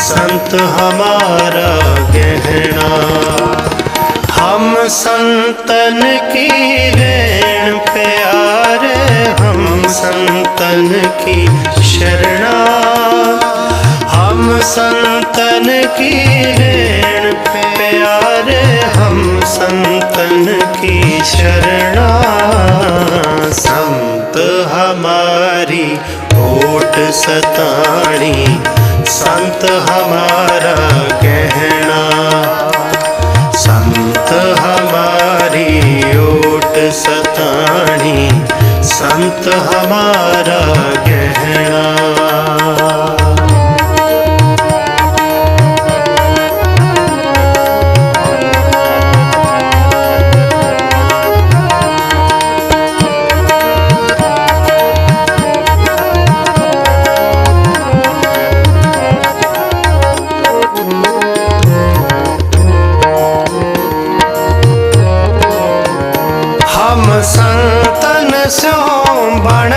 संत हमारा गहना हम संतन की रेण प्यारे हम संतन की शरणा हम संतन की रेण प्यारे हम संतन की शरणा संत हमारी ओट सताणी संत हमारा गहना संत हमारी ओट सताणी संत हमारा गहना மண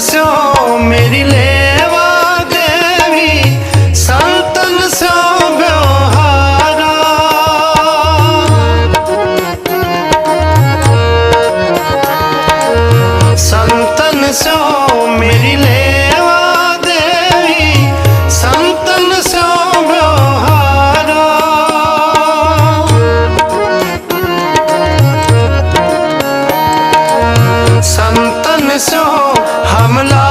ਸੋ ਮੇਰੀ ਲੇਵਾ ਦੇਵੀ ਸੰਤਨ ਸਿਓ ਬਿਹਾਰਾ ਸੰਤਨ ਸਿਓ ਮੇਰੀ ਲੇ ਸੰਤਨ ਸੋ